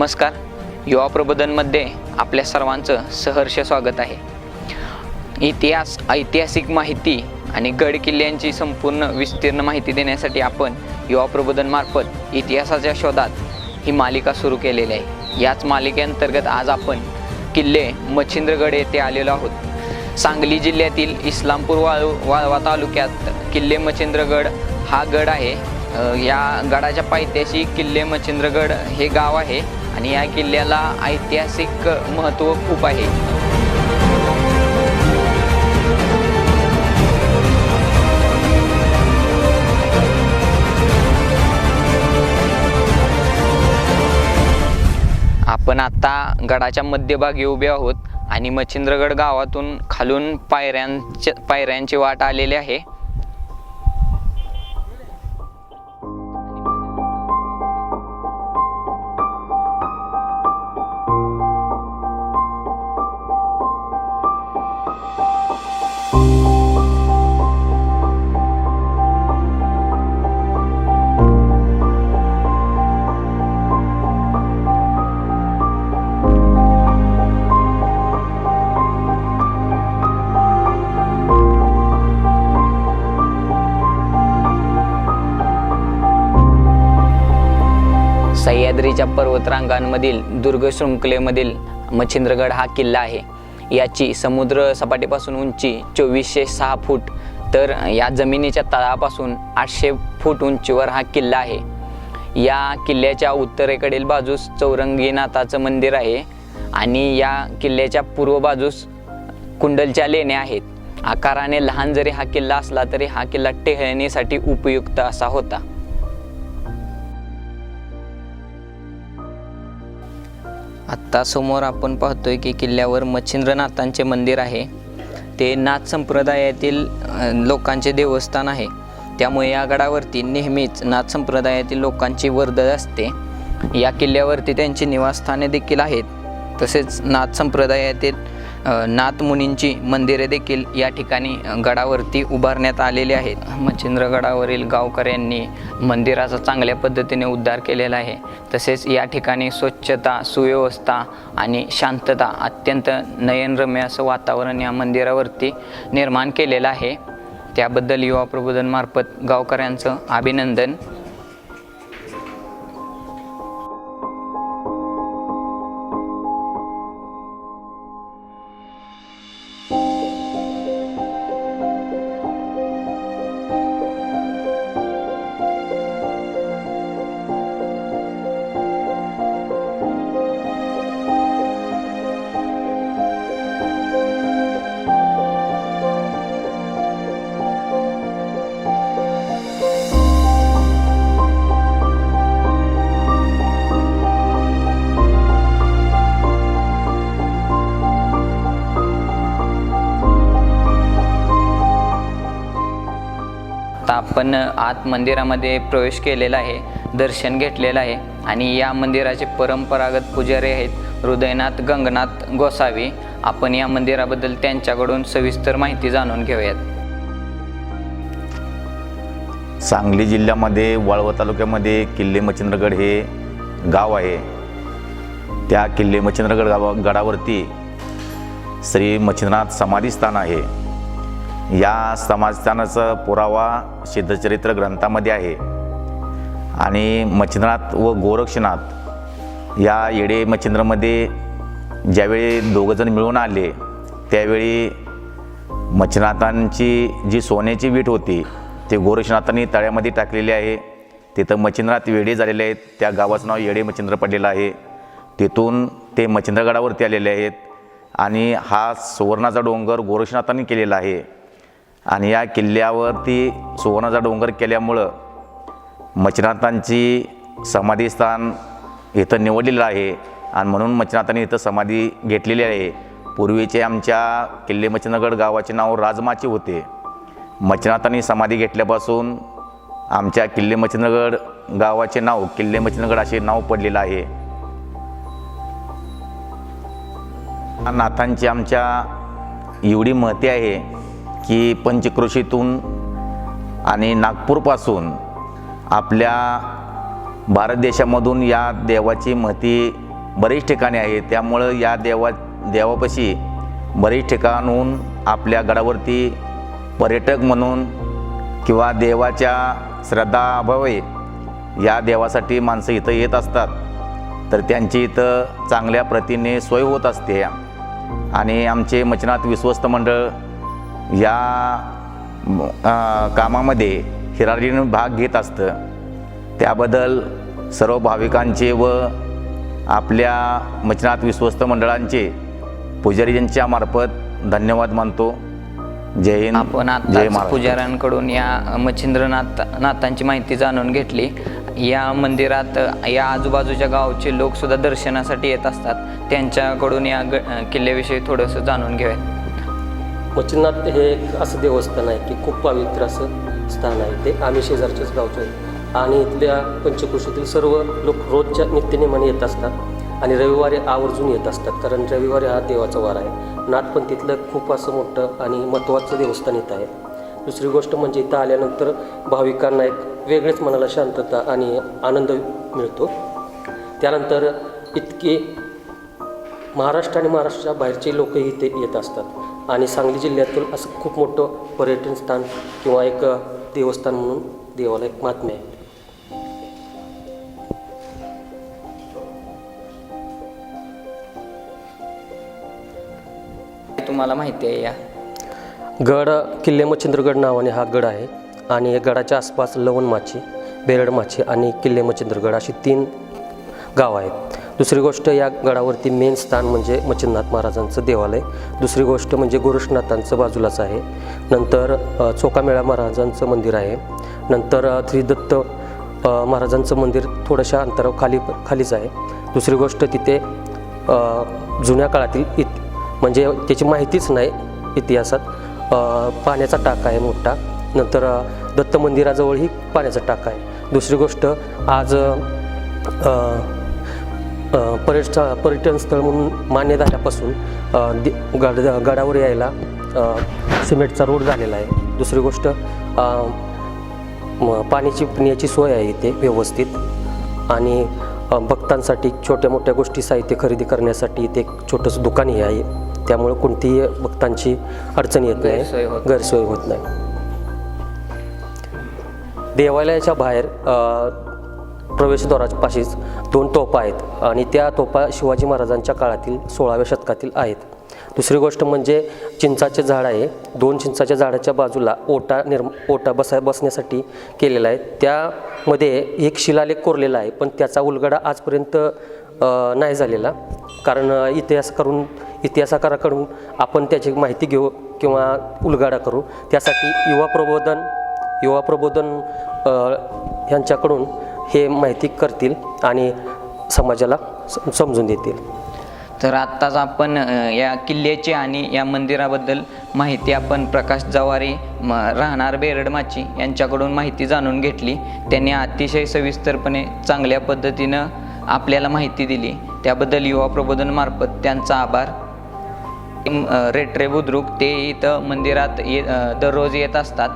नमस्कार. युवा प्रबोधनमध्ये आपल्या सर्वांचं सहर्ष स्वागत आहे. इतिहास ऐतिहासिक माहिती आणि गड किल्ल्यांची संपूर्ण विस्तीर्ण माहिती देण्यासाठी आपण युवा प्रबोधनमार्फत इतिहासाच्या शोधात ही मालिका सुरू केलेली आहे. याच मालिकेअंतर्गत आज आपण किल्ले मच्छिंद्रगड येथे आलेलो आहोत. सांगली जिल्ह्यातील इस्लामपूर वाळू वाळवा तालुक्यात किल्ले मच्छिंद्रगड हा गड आहे. या गडाच्या पायथ्याशी किल्ले मच्छिंद्रगड हे गाव आहे. आणि या किल्ल्याला ऐतिहासिक महत्त्व खूप आहे. आपण आता गडाच्या मध्यभागी उभे आहोत आणि मच्छिंद्रगड गावातून खालून पायऱ्यांच्या पायऱ्यांची वाट आलेली आहे. पर्वतरांगांमधील दुर्गशृंखलेमधील मच्छिंद्रगड हा किल्ला आहे. याची समुद्र सपाटीपासून उंची चोवीसशे सहा फूट तर या जमिनीच्या तळापासून आठशे फूट उंचीवर हा किल्ला आहे. या किल्ल्याच्या उत्तरेकडील बाजूस चौरंगीनाथाचं मंदिर आहे आणि या किल्ल्याच्या पूर्व बाजूस कुंडलच्या लेण्या आहेत. आकाराने लहान जरी हा किल्ला असला तरी हा किल्ला टेहळणीसाठी उपयुक्त असा होता. आत्ता समोर आपण पाहतोय की किल्ल्यावर मच्छिंद्रनाथांचे मंदिर आहे. ते नाथ संप्रदायातील लोकांचे देवस्थान आहे. त्यामुळे या गडावरती नेहमीच नाथ संप्रदायातील लोकांची वर्दळ असते. या किल्ल्यावरती त्यांची निवासस्थाने देखील आहेत. तसेच नाथ संप्रदायातील नाथमुनींची मंदिरे देखील या ठिकाणी गडावरती उभारण्यात आलेली आहेत. मच्छिंद्रगडावरील गावकऱ्यांनी मंदिराचा चांगल्या पद्धतीने उद्धार केलेला आहे. तसेच या ठिकाणी स्वच्छता सुव्यवस्था आणि शांतता अत्यंत नयनरम्य असं वातावरण या मंदिरावरती निर्माण केलेलं आहे. त्याबद्दल युवा प्रबोधनमार्फत गावकऱ्यांचं अभिनंदन. आपण आत मंदिरामध्ये प्रवेश केलेला आहे दर्शन घेतलेलं आहे आणि या मंदिराचे परंपरागत पुजारी आहेत हृदयनाथ गंगनाथ गोसावी. आपण या मंदिराबद्दल त्यांच्याकडून सविस्तर माहिती जाणून घेऊयात. सांगली जिल्ह्यामध्ये वाळवा तालुक्यामध्ये किल्ले मच्छिंद्रगड हे गाव आहे. त्या किल्ले मच्छिंद्रगड गावा गडावरती श्री मच्छिंद्रनाथ समाधीस्थान आहे. या समाजस्थानाचा पुरावा सिद्धचरित्र ग्रंथामध्ये आहे. आणि मच्छिंद्रनाथ व गोरक्षनाथ या येडे मच्छिंद्रमध्ये ज्यावेळी दोघंजण मिळून आले त्यावेळी मच्छिंद्रनाथांची जी सोन्याची वीट होती ते गोरक्षनाथांनी तळ्यामध्ये टाकलेली आहे. तिथं मच्छिंद्रनाथ वेडे झालेले आहेत. त्या गावाचं नाव येडे मच्छिंद्र पडलेलं आहे. तिथून ते मच्छिंद्रगडावरती आलेले आहेत. आणि हा सुवर्णाचा डोंगर गोरक्षनाथांनी केलेला आहे. आणि या किल्ल्यावरती सुवर्णाचा डोंगर केल्यामुळं मच्छनाथांची समाधीस्थान इथं निवडलेलं आहे. आणि म्हणून मच्छनाथांनी इथं समाधी घेतलेली आहे. पूर्वीचे आमच्या किल्ले मच्छनगड गावाचे नाव राजमाचे होते. मच्छनाथांनी समाधी घेतल्यापासून आमच्या किल्ले मच्छनगड गावाचे नाव किल्ले मच्छनगड असे नाव पडलेलं आहे. नाथांची आमच्या एवढी महती आहे. की पंचक्रोशीतून आणि नागपूरपासून आपल्या भारत देशामधून या देवाची महती बरीच ठिकाणी आहे. त्यामुळं या देवा देवापाशी बरीच ठिकाणहून आपल्या गडावरती पर्यटक म्हणून किंवा देवाच्या श्रद्धाअभावे या देवासाठी माणसं इथं येत असतात. तर त्यांची इथं चांगल्या प्रतीने सोय होत असते. आणि आमचे मचनात विश्वस्त मंडळ या कामामध्ये हिरारीने भाग घेत असतं. त्याबद्दल सर्व भाविकांचे व आपल्या मचनात विश्वस्त मंडळांचे पुजारीजींच्या मार्फत धन्यवाद मानतो. जय हिंद आपण जय आता पुजाऱ्यांकडून या मच्छिंद्रनाथ नाथांची माहिती जाणून घेतली. या मंदिरात या आजूबाजूच्या गावचे लोक सुद्धा दर्शनासाठी येत असतात. त्यांच्याकडून या ग किल्ल्याविषयी थोडंसं जाणून घेऊयात. मच्छिनाथ हे एक असं देवस्थान आहे की खूप पवित्र असं स्थान आहे. ते आम्ही शेजारचेच गावचो आहे. आणि इथल्या पंचकृषीतील सर्व लोक रोजच्या नित्यनेमाने येत असतात आणि रविवारी आवर्जून येत असतात. कारण रविवारी हा देवाचा वार आहे. नाथ पण तिथलं खूप असं मोठं आणि महत्त्वाचं देवस्थान इथं आहे. दुसरी गोष्ट म्हणजे इथं आल्यानंतर भाविकांना एक वेगळेच मनाला शांतता आणि आनंद मिळतो. त्यानंतर इतके महाराष्ट्र आणि महाराष्ट्राच्या बाहेरचे लोकही इथे येत असतात. आणि सांगली जिल्ह्यातील असं खूप मोठं पर्यटन स्थान किंवा एक देवस्थान म्हणून देवाला एक महात्म्य आहे. तुम्हाला माहिती आहे या. गड किल्ले मच्छिंद्रगड नावाने हा गड आहे आणि या गडाच्या आसपास लवणमाची बेरडमाची आणि किल्ले मच्छिंद्रगड अशी तीन गाव आहेत. दुसरी गोष्ट या गडावरती मेन स्थान म्हणजे मच्छिंद्रनाथ महाराजांचं देवालय. दुसरी गोष्ट म्हणजे गोरक्षनाथांचं बाजूलाच आहे. नंतर चोकामेळा महाराजांचं मंदिर आहे. नंतर श्रीदत्त महाराजांचं मंदिर थोडंशा अंतरावर खाली खालीच आहे. दुसरी गोष्ट तिथे जुन्या काळातील इत म्हणजे त्याची माहितीच नाही इतिहासात. पाण्याचा टाका आहे मोठा. नंतर दत्त मंदिराजवळही पाण्याचा टाका आहे. दुसरी गोष्ट आज पर्यट पर्यटन स्थळ म्हणून मान्य झाल्यापासून दि- गड गडावर यायला सिमेंटचा रोड झालेला आहे. दुसरी गोष्ट पाण्याची पिण्याची सोय आहे इथे व्यवस्थित. आणि भक्तांसाठी छोट्या मोठ्या गोष्टी साहित्य खरेदी करण्यासाठी इथे एक छोटंसं दुकानही आहे. त्यामुळे कोणतीही भक्तांची अडचण येत नाही. गैरसोय होत नाही. देवालयाच्या बाहेर प्रवेशद्वारापाशीच पाशीच दोन तोफा आहेत आणि त्या तोफा शिवाजी महाराजांच्या काळातील सोळाव्या शतकातील आहेत. दुसरी गोष्ट म्हणजे चिंचाचे झाड आहे. दोन चिंचाच्या झाडाच्या बाजूला ओटा निर्म ओटा बसा बसण्यासाठी केलेला आहे. त्यामध्ये एक शिलालेख कोरलेला आहे पण त्याचा उलगडा आजपर्यंत नाही झालेला. कारण इतिहास करून इतिहासकाराकडून आपण त्याची माहिती घेऊ किंवा उलगाडा करू. त्यासाठी युवा प्रबोधन युवा प्रबोधन ह्यांच्याकडून यांच्याकडून हे माहिती करतील आणि समाजाला स- समजून देतील. तर आत्ताच आपण या किल्ल्याची आणि या मंदिराबद्दल माहिती आपण प्रकाश जवारी म राहणार बेरडमाची यांच्याकडून माहिती जाणून घेतली. त्यांनी अतिशय सविस्तरपणे चांगल्या पद्धतीनं आपल्याला माहिती दिली. त्याबद्दल युवा प्रबोधनमार्फत त्यांचा आभार. रेट्रे बुद्रुक ते इथं मंदिरात ये दररोज येत असतात.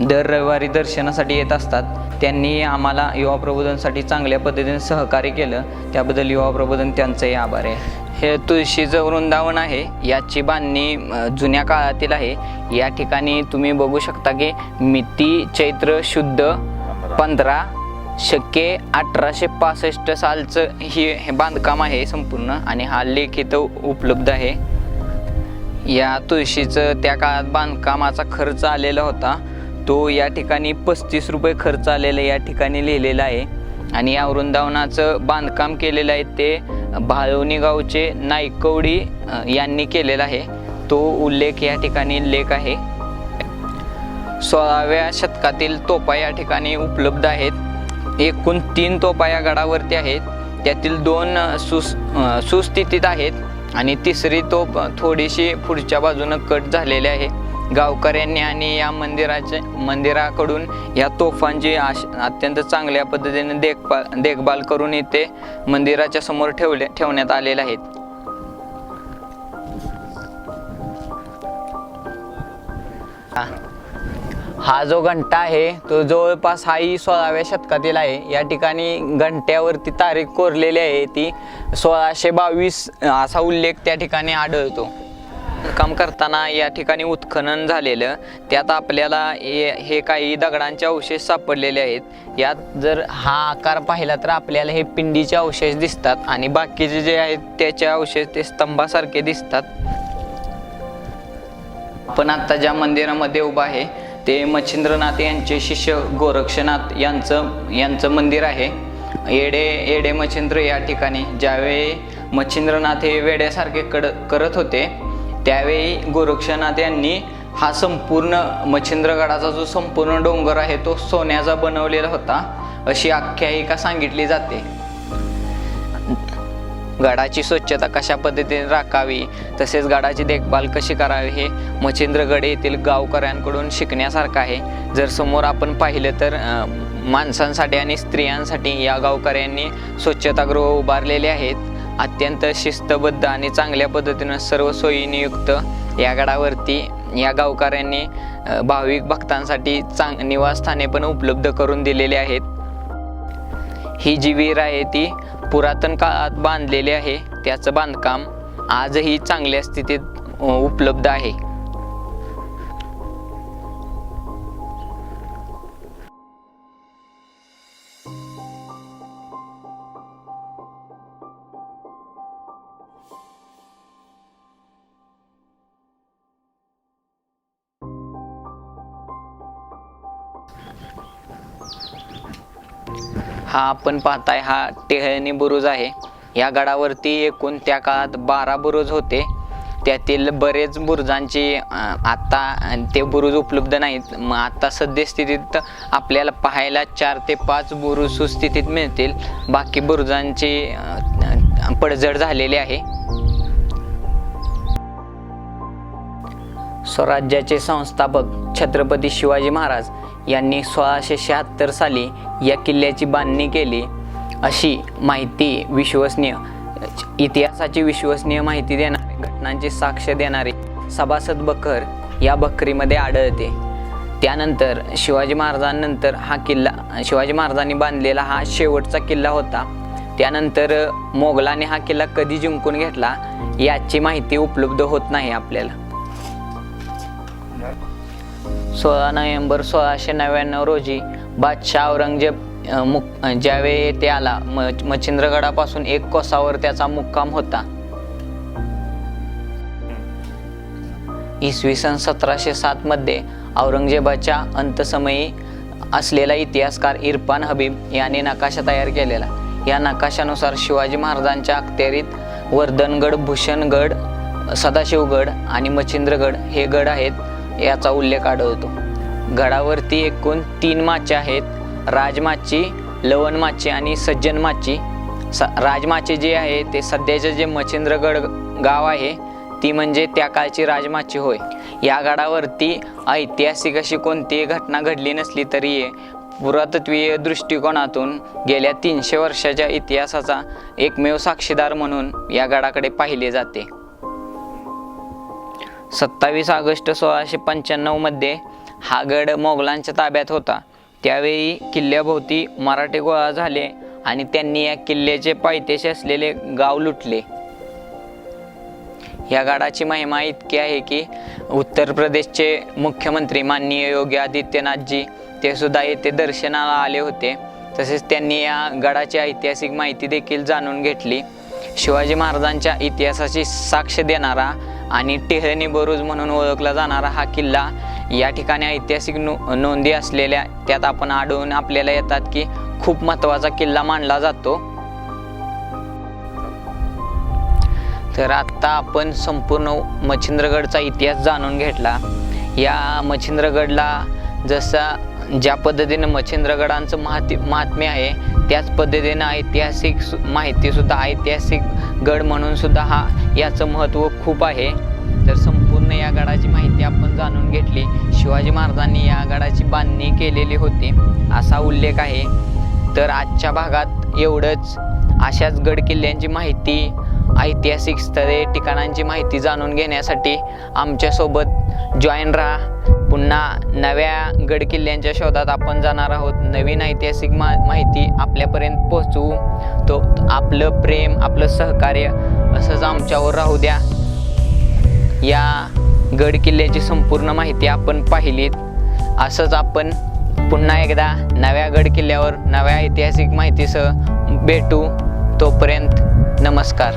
दर रविवारी दर्शनासाठी येत असतात. त्यांनी आम्हाला युवा प्रबोधनसाठी चांगल्या पद्धतीने सहकार्य केलं. त्याबद्दल युवा प्रबोधन त्यांचंही आभार आहे. हे तुळशीचं वृंदावन आहे. याची बांधणी जुन्या काळातील आहे. या ठिकाणी तुम्ही बघू शकता की मिती चैत्र शुद्ध पंधरा शक्के अठराशे पासष्ट सालचं ही हे बांधकाम आहे संपूर्ण आणि हा लेख इथं उपलब्ध आहे. या तुळशीचं त्या काळात बांधकामाचा खर्च आलेला होता. तो या ठिकाणी पस्तीस रुपये खर्च आलेला या ठिकाणी लिहिलेला आहे. आणि या वृंदावनाचं बांधकाम केलेलं आहे ते भाळवणी गावचे नायकवडी यांनी केलेला आहे. तो उल्लेख या ठिकाणी लेख आहे. सोळाव्या शतकातील तोपा या ठिकाणी उपलब्ध आहेत. एकूण तीन तोपा या गडावरती आहेत. त्यातील दोन सुस सुस्थितीत आहेत. आणि तिसरी तोप थोडीशी पुढच्या बाजूनं कट झालेली आहे. गावकऱ्यांनी आणि या मंदिराचे मंदिराकडून या तोफांची आश अत्यंत चांगल्या पद्धतीने देखभाल देखभाल करून इथे मंदिराच्या समोर ठेवले ठेवण्यात आलेले आहेत हा. हा जो घंटा आहे तो जवळपास हाही सोळाव्या शतकातील आहे या ठिकाणी घंट्यावरती तारीख कोरलेली आहे ती सोळाशे बावीस असा उल्लेख त्या ठिकाणी आढळतो काम करताना या ठिकाणी उत्खनन झालेलं त्यात आपल्याला हे हे काही दगडांचे अवशेष सापडलेले आहेत. यात जर हा आकार पाहिला तर आपल्याला हे पिंडीचे अवशेष दिसतात आणि बाकीचे जे आहेत त्याचे अवशेष ते स्तंभासारखे दिसतात. आपण आता ज्या मंदिरामध्ये उभा आहे ते मच्छिंद्रनाथ यांचे शिष्य गोरक्षनाथ यांचं यांचं मंदिर आहे. येडे येडे मच्छिंद्र या ठिकाणी ज्यावेळी मच्छिंद्रनाथ हे वेड्यासारखे कड करत होते त्यावेळी गोरक्षनाथ यांनी हा संपूर्ण मच्छिंद्रगडाचा जो संपूर्ण डोंगर आहे तो सोन्याचा बनवलेला होता अशी आख्यायिका सांगितली जाते. गडाची स्वच्छता कशा पद्धतीने राखावी तसेच गडाची देखभाल कशी करावी हे मच्छिंद्रगड येथील गावकऱ्यांकडून शिकण्यासारखं आहे. जर समोर आपण पाहिलं तर माणसांसाठी आणि स्त्रियांसाठी या गावकऱ्यांनी स्वच्छतागृह उभारलेले आहेत. अत्यंत शिस्तबद्ध आणि चांगल्या पद्धतीनं सर्व सोयीनियुक्त या गडावरती या गावकऱ्यांनी भाविक भक्तांसाठी चांग निवासस्थाने पण उपलब्ध करून दिलेली आहेत. ही जी विहीर आहे ती पुरातन काळात बांधलेली आहे. त्याचं बांधकाम आजही चांगल्या स्थितीत उपलब्ध आहे. हा आपण पाहताय हा टेहळणी बुरुज आहे. या गडावरती एकूण त्या काळात बारा बुरुज होते. त्यातील बरेच बुरुजांची आत्ता आता ते बुरुज उपलब्ध नाहीत. मग आता सद्यस्थितीत आपल्याला पाहायला चार ते पाच बुरुज सुस्थितीत मिळतील. बाकी बुरुजांची पडझड झालेली आहे. स्वराज्याचे संस्थापक छत्रपती शिवाजी महाराज यांनी सोळाशे शहात्तर साली या किल्ल्याची बांधणी केली. अशी माहिती विश्वसनीय इतिहासाची विश्वसनीय माहिती देणारे घटनांची साक्ष देणारे सभासद बखर या बखरीमध्ये आढळते. त्यानंतर शिवाजी महाराजांनंतर हा किल्ला शिवाजी महाराजांनी बांधलेला हा शेवटचा किल्ला होता. त्यानंतर मोगलाने हा किल्ला कधी जिंकून घेतला याची माहिती उपलब्ध होत नाही आपल्याला. सोळा नोव्हेंबर सोळाशे नव्याण्णव रोजी बादशाह औरंगजेब मुक ज्यावेळी येथे आला म मच्छिंद्रगडापासून एक कोसावर त्याचा मुक्काम होता. इसवी सन सतराशे सातमध्ये औरंगजेबाच्या अंतसमयी असलेला इतिहासकार इरफान हबीब याने नकाशा तयार केलेला. या नकाशानुसार शिवाजी महाराजांच्या अखत्यारीत वर्धनगड भूषणगड सदाशिवगड आणि मच्छिंद्रगड हे गड आहेत. याचा उल्लेख आढळतो. गडावरती एकूण तीन माचे आहेत. राजमाची लवणमाची आणि सज्जन माची स राजमाची जे आहे ते सध्याचे जे मच्छिंद्रगड गाव आहे ती म्हणजे त्या काळची राजमाची होय. या गडावरती ऐतिहासिक अशी कोणतीही घटना घडली नसली तरी पुरातत्वीय दृष्टिकोनातून गेल्या तीनशे वर्षाच्या इतिहासाचा एकमेव साक्षीदार म्हणून या गडाकडे पाहिले जाते. सत्तावीस ऑगस्ट सोळाशे पंच्याण्णवमध्ये हा गड मोगलांच्या ताब्यात होता. त्यावेळी किल्ल्याभोवती मराठे गोळा झाले आणि त्यांनी या किल्ल्याचे पायथ्याशी असलेले गाव लुटले. या गडाची महिमा इतकी आहे की उत्तर प्रदेशचे मुख्यमंत्री माननीय योगी आदित्यनाथजी ते सुद्धा येथे दर्शनाला आले होते. तसेच त्यांनी या गडाची ऐतिहासिक माहिती देखील जाणून घेतली. शिवाजी महाराजांच्या इतिहासाची साक्ष देणारा आणि टेहरणी बरुज म्हणून ओळखला जाणारा हा किल्ला या ठिकाणी ऐतिहासिक नो नोंदी असलेल्या त्यात आपण आढळून आपल्याला येतात की खूप महत्त्वाचा किल्ला मानला जातो. तर आत्ता आपण संपूर्ण मच्छिंद्रगडचा इतिहास जाणून घेतला. या मच्छिंद्रगडला जसा ज्या पद्धतीने मच्छिंद्रगडांचं महती महात्म्य आहे त्याच पद्धतीनं ऐतिहासिक सु माहितीसुद्धा ऐतिहासिक गड म्हणून सुद्धा हा याचं महत्त्व खूप आहे. तर संपूर्ण या गडाची माहिती आपण जाणून घेतली. शिवाजी महाराजांनी या गडाची बांधणी केलेली होती असा उल्लेख आहे. तर आजच्या भागात एवढंच. अशाच गड किल्ल्यांची माहिती ऐतिहासिक स्थळे ठिकाणांची माहिती जाणून घेण्यासाठी आमच्यासोबत जॉईन राहा. पुन्हा नव्या गड किल्ल्यांच्या शोधात आपण जाणार आहोत. नवीन ऐतिहासिक मा माहिती आपल्यापर्यंत पोहोचवू. तो आपलं प्रेम आपलं सहकार्य असंच आमच्यावर राहू द्या. या गड किल्ल्याची संपूर्ण माहिती आपण पाहिलीत. असंच आपण पुन्हा एकदा नव्या गड किल्ल्यावर नव्या ऐतिहासिक माहितीसह भेटू. तोपर्यंत नमस्कार.